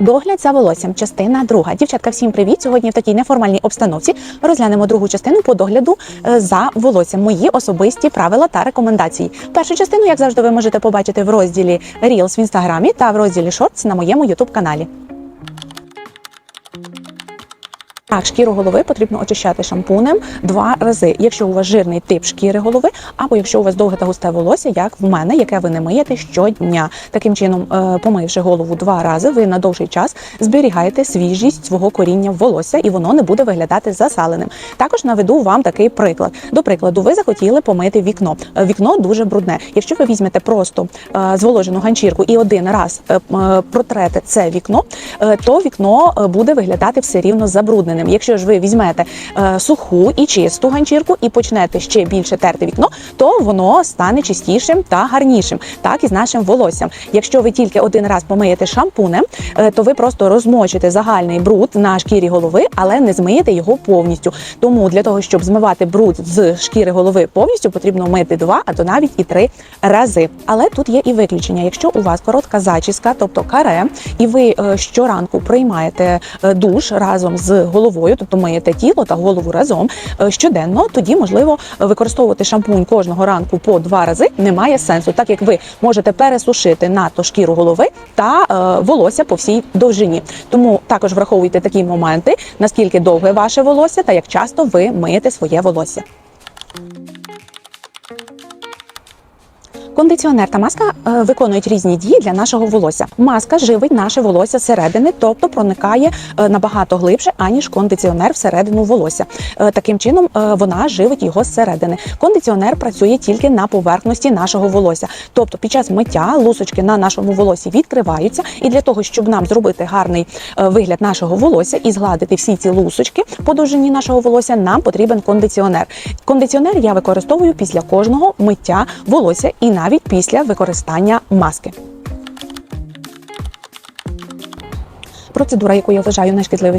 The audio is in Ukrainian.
Догляд за волоссям, частина друга. Дівчатка, всім привіт! Сьогодні в такій неформальній обстановці розглянемо другу частину по догляду е, за волоссям. Мої особисті правила та рекомендації. Першу частину, як завжди, ви можете побачити в розділі Reels в інстаграмі та в розділі Shorts на моєму youtube каналі. Так, шкіру голови потрібно очищати шампунем два рази. Якщо у вас жирний тип шкіри голови, або якщо у вас довге та густе волосся, як в мене, яке ви не миєте щодня. Таким чином, е, помивши голову два рази, ви на довший час зберігаєте свіжість свого коріння волосся, і воно не буде виглядати засаленим. Також наведу вам такий приклад. До прикладу, ви захотіли помити вікно. Е, Вікно дуже брудне. Якщо ви візьмете просто е, зволожену ганчірку і один раз протрете це вікно, то вікно буде виглядати все рівно забрудненим. Якщо ж ви візьмете е, суху і чисту ганчірку і почнете ще більше терти вікно, то воно стане чистішим та гарнішим, так і з нашим волоссям. Якщо ви тільки один раз помиєте шампунем, е, то ви просто розмочите загальний бруд на шкірі голови, але не змиєте його повністю. Тому для того, щоб змивати бруд з шкіри голови повністю, потрібно мити два, а то навіть і три рази. Але тут є і виключення. Якщо у вас коротка зачіска, тобто каре, і ви е, щоранку приймаєте е, душ разом з головою, тобто миєте тіло та голову разом е, щоденно, тоді можливо використовувати шампунь кожного ранку по два рази немає сенсу, так як ви можете пересушити надто шкіру голови та е, волосся по всій довжині. Тому також враховуйте такі моменти, наскільки довге ваше волосся та як часто ви миєте своє волосся. Кондиціонер та маска е, виконують різні дії для нашого волосся. Маска живить наше волосся зсередини, тобто проникає е, набагато глибше, аніж кондиціонер всередину волосся. Е, таким чином вона живить його зсередини. Кондиціонер працює тільки на поверхності нашого волосся. Тобто під час миття лусочки на нашому волосі відкриваються, і для того, щоб нам зробити гарний вигляд нашого волосся і згладити всі ці лусочки по довжині нашого волосся, нам потрібен кондиціонер. Кондиціонер я використовую після кожного миття волосся і навіть після використання маски. Процедура, яку я вважаю найшкідливішою,